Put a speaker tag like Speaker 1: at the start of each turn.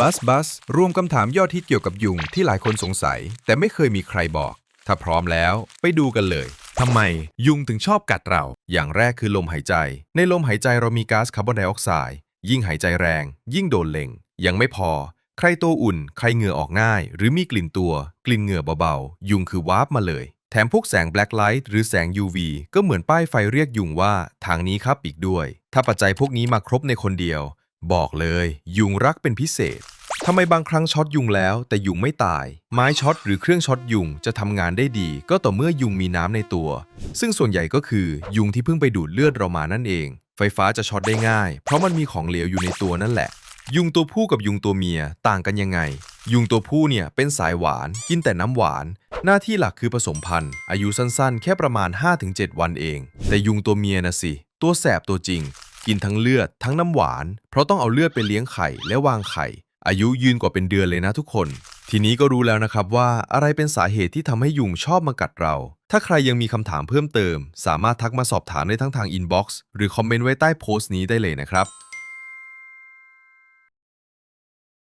Speaker 1: บัสบัสรวมคำถามยอดฮิตเกี่ยวกับยุงที่หลายคนสงสัย แต่ไม่เคยมีใครบอก ถ้าพร้อมแล้วไปดูกันเลยทำไมยุงถึงชอบกัดเรา อย่างแรกคือลมหายใจ ในลมหายใจเรามีก๊าซคาร์บอนไดออกไซด์ยิ่งหายใจแรง ยิ่งโดนเล็ง ยังไม่พอ ใครตัวอุ่น ใครเหงื่อออกง่าย หรือมีกลิ่นตัว กลิ่นเหงื่อเบาๆ ยุงคือวาร์ปมาเลย แถมพวกแสงแบล็คไลท์หรือแสง UV ก็เหมือนป้ายไฟเรียกยุงว่า ทางนี้ครับอีกด้วย ถ้าปัจจัยพวกนี้มาครบในคนเดียว บอกเลย ยุงรักเป็นพิเศษทำไมบางครั้งช็อตยุงแล้ว แต่ยุงไม่ตาย ไม้ช็อตหรือเครื่องช็อตยุงจะทำงานได้ดี ก็ต่อเมื่อยุงมีน้ำในตัว ซึ่งส่วนใหญ่ก็คือยุงที่เพิ่งไปดูดเลือดเรามานั่นเอง ไฟฟ้าจะช็อตได้ง่าย เพราะมันมีของเหลวอยู่ในตัวนั่นแหละ ยุงตัวผู้กับยุงตัวเมียต่างกันยังไง ยุงตัวผู้เนี่ยเป็นสายหวาน กินแต่น้ำหวาน หน้าที่หลักคือผสมพันธุ์ อายุสั้นๆ แค่ประมาณ 5-7 วันเอง แต่ยุงตัวเมียนะสิ ตัวแสบตัวจริง กินทั้งเลือดทั้งน้ำหวาน เพราะต้องเอาเลือดไปเลี้ยงไข่และวางไข่ อายุยืนกว่าเป็นเดือนเลยนะทุกคน ทีนี้ก็รู้แล้วนะครับว่าอะไรเป็นสาเหตุที่ทำให้ยุงชอบมากัดเรา ถ้าใครยังมีคำถามเพิ่มเติม สามารถทักมาสอบถามได้ทั้งทางอินบ็อกซ์หรือคอมเมนต์ไว้ใต้โพสต์นี้ได้เลยนะครับ